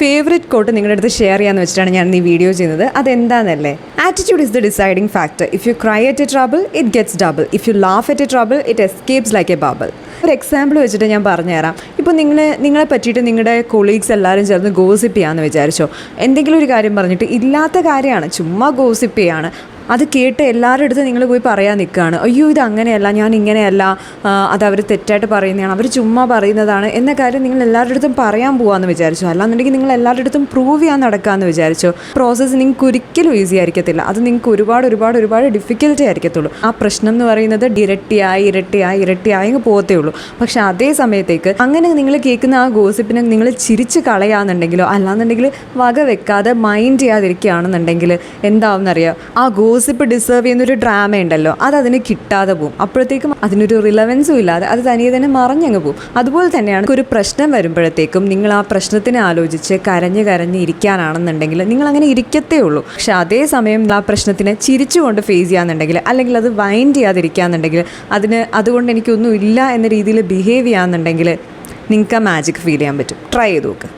Favourite coat നിങ്ങളുടെ അടുത്ത് share ചെയ്യാന്ന് വെച്ചിട്ടാണ് ഞാൻ ഈ വീഡിയോ ചെയ്യുന്നത്. അതെന്താണെന്നല്ലേ attitude is the deciding factor if you cry at a trouble it gets double if you laugh at a trouble it escapes like a bubble ഒരു example വെച്ചിട്ട് ഞാൻ പറഞ്ഞുതരാം. ഇപ്പോൾ നിങ്ങൾ നിങ്ങളെ പറ്റിയിട്ട് നിങ്ങളുടെ കൊളീഗ്സ് എല്ലാവരും ചേർന്ന് ഗോസിപ്പ് ചെയ്യാമെന്ന് വിചാരിച്ചോ? എന്തെങ്കിലും ഒരു കാര്യം പറഞ്ഞിട്ട് ഇല്ലാത്ത കാര്യമാണ്. ചുമ്മാ ഗോസിപ്പ് ചെയ്യാണ്. അത് കേട്ട് എല്ലാവരുടെ അടുത്ത് നിങ്ങൾ പോയി പറയാൻ നിൽക്കുകയാണ്. അയ്യോ ഇത് അങ്ങനെയല്ല ഞാൻ ഇങ്ങനെയല്ല അത് അവർ തെറ്റായിട്ട് പറയുന്നതാണ് അവർ ചുമ്മാ പറയുന്നതാണ് എന്ന കാര്യം നിങ്ങൾ എല്ലാവരുടെ അടുത്തും പറയാൻ പോകാമെന്ന് വിചാരിച്ചു. അല്ലാന്നുണ്ടെങ്കിൽ നിങ്ങൾ എല്ലാവരുടെ അടുത്തും പ്രൂവ് ചെയ്യാൻ നടക്കാമെന്ന് വിചാരിച്ചു. പ്രോസസ്സ് നിങ്ങൾക്ക് ഒരിക്കലും ഈസി ആയിരിക്കത്തില്ല. അത് നിങ്ങൾക്ക് ഒരുപാട് ഒരുപാട് ഒരുപാട് ഡിഫിക്കൽറ്റി ആയിരിക്കത്തുള്ളൂ. ആ പ്രശ്നം എന്ന് പറയുന്നത് ഇരട്ടിയായി ഇരട്ടിയായി ഇരട്ടിയായി പോകത്തേ ഉള്ളൂ. പക്ഷെ അതേ സമയത്തേക്ക് അങ്ങനെ നിങ്ങൾ കേൾക്കുന്ന ആ ഗോസിപ്പിനെ നിങ്ങൾ ചിരിച്ച് കളയാന്നുണ്ടെങ്കിലോ അല്ലാന്നുണ്ടെങ്കിൽ വക വെക്കാതെ മൈൻഡ് ചെയ്യാതിരിക്കുകയാണെന്നുണ്ടെങ്കിൽ എന്താവുമെന്നറിയാം ആ ഗോസിപ്പ് ഡിസേർവ് ചെയ്യുന്നൊരു ഡ്രാമ ഉണ്ടല്ലോ അത് അതിന് കിട്ടാതെ പോകും അപ്പോഴത്തേക്കും അതിനൊരു റിലവൻസും ഇല്ലാതെ അത് തനിയെ തന്നെ മറഞ്ഞങ്ങ് പോകും അതുപോലെ തന്നെയാണ് ഒരു പ്രശ്നം വരുമ്പോഴത്തേക്കും നിങ്ങൾ ആ പ്രശ്നത്തിനെ ആലോചിച്ച് കരഞ്ഞ് കരഞ്ഞ് ഇരിക്കാനാണെന്നുണ്ടെങ്കിൽ നിങ്ങൾ അങ്ങനെ ഇരിക്കത്തേ ഉള്ളൂ. പക്ഷെ അതേ സമയം ആ പ്രശ്നത്തിനെ ചിരിച്ചുകൊണ്ട് ഫേസ് ചെയ്യാന്നുണ്ടെങ്കിൽ അല്ലെങ്കിൽ അത് വൈൻഡ് ചെയ്യാതിരിക്കാന്നുണ്ടെങ്കിൽ അതിന് അതുകൊണ്ട് എനിക്കൊന്നും ഇല്ല എന്ന രീതിയിൽ ബിഹേവ് ചെയ്യാന്നുണ്ടെങ്കിൽ നിങ്ങൾക്ക് ആ മാജിക് ഫീൽ ചെയ്യാൻ പറ്റും. ട്രൈ ചെയ്ത് നോക്ക്.